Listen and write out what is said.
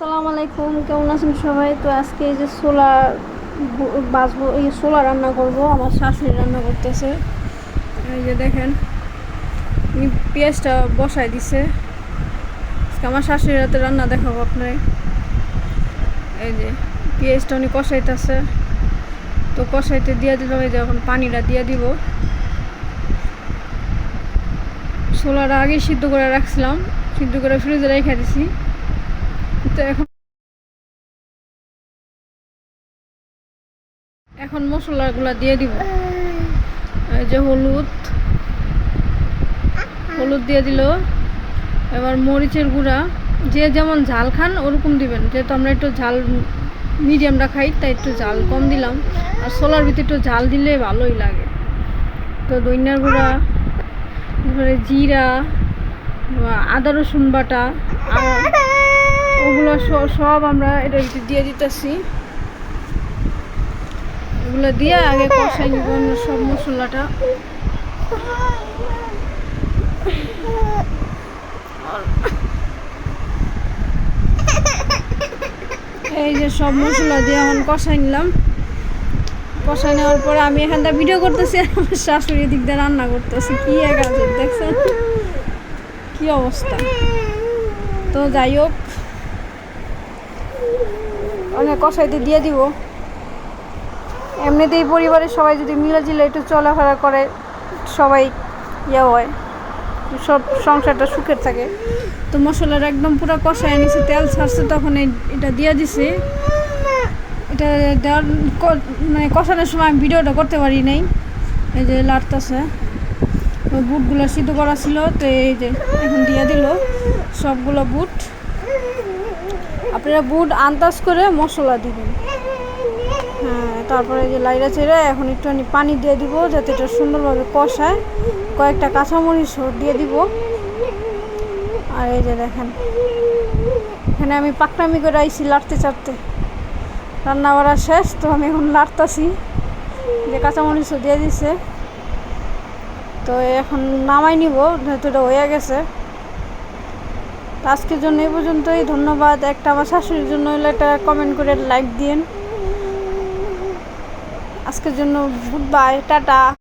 আসসালামু আলাইকুম, কেমন আছেন সবাই? তো আজকে এই যে সোলার বাসবো এই সোলার রান্না করব, আমার শাশুড়ি রান্না করতেছে। এই যে দেখেন পেঁয়াজটা বসাই দিছে। আজকে আমার শাশুড়ির হাতে রান্না দেখাবো আপনার এই যে, পেঁয়াজটা উনি কষাইতেছে। তো কষাইতে দিয়ে দিলাম, এই যে এখন পানিটা দিয়ে দিব। ছোলাটা আগে সিদ্ধ করে রাখছিলাম, সিদ্ধ করে ফ্রিজে রেখে দিছি। এখন এখন মশলাগুলো দিয়ে দিব। এই যে হলুদ। হলুদ দিয়ে দিল। এবার মরিচের গুঁড়া। যে যেমন ঝাল খান, ওরকম দিবেন। যেহেতু আমরা একটু ঝাল মিডিয়ামটা খাই তাই একটু ঝাল কম দিলাম। আর সোলার ভিতরে একটু ঝাল দিলে ভালোই লাগে। তো দইনার গুঁড়া তারপরে জিরা, আদা রসুন বাটা, আর সব আমরা ভিতরে দিয়ে দিতেছি। এগুলো দিয়ে আগে কষাই নিব সব মশলাটা। এই যে সব মশলা দিয়ে এখন কষাই নিলাম। কষাই নেওয়ার পরে আমি এখানটা ভিডিও করতেছি, আর আমার শাশুড়ি দিক দিয়ে রান্না করতেছি। কি এক দেখছেন? কি অবস্থা? তো যাই হোক অনেক কষাইতে দিয়ে দিব। এমনিতেই পরিবারের সবাই যদি মিলেজিলে একটু চলাফেরা করে, সবাই ইয়ে হয়। সব সংসারটা সুখের থাকে। তো মশলার একদম পুরো কষায় নিছে তেল ছাড়ছে তখন এটা দিয়ে দিছে। এটা দেওয়ার মানে কষানোর সময় আমি ভিডিওটা করতে পারি নাই। এই যে লাটতাছে। বুটগুলো সিদ্ধ করা ছিল, তো এই যে এখন দিয়ে দিল। সবগুলো বুট। আপনারা বুট আন্দাজ করে মশলা দিবেন হ্যাঁ তারপরে যে লাইরা চেড়ে এখন একটুখানি পানি দিয়ে দিব যাতে এটা সুন্দরভাবে কষায়। কয়েকটা কাঁচামরিচ দিয়ে দিব। আর এই যে দেখেন, এখানে আমি পাকনামি করে আইছি লাড়তে চাড়তে। রান্না বাড়া শেষ, তো আমি এখন লাড়তাছি। যে কাঁচামরিচও দিয়ে দিছে। তো এখন নামাই নিব, যেহেতু এটা হয়ে গেছে। তো আজকের জন্য এই পর্যন্তই। ধন্যবাদ। একটা আমার শাশুড়ির জন্য হলে একটা কমেন্ট করে লাইক দিন আজকের জন্য গুড বাই টাটা।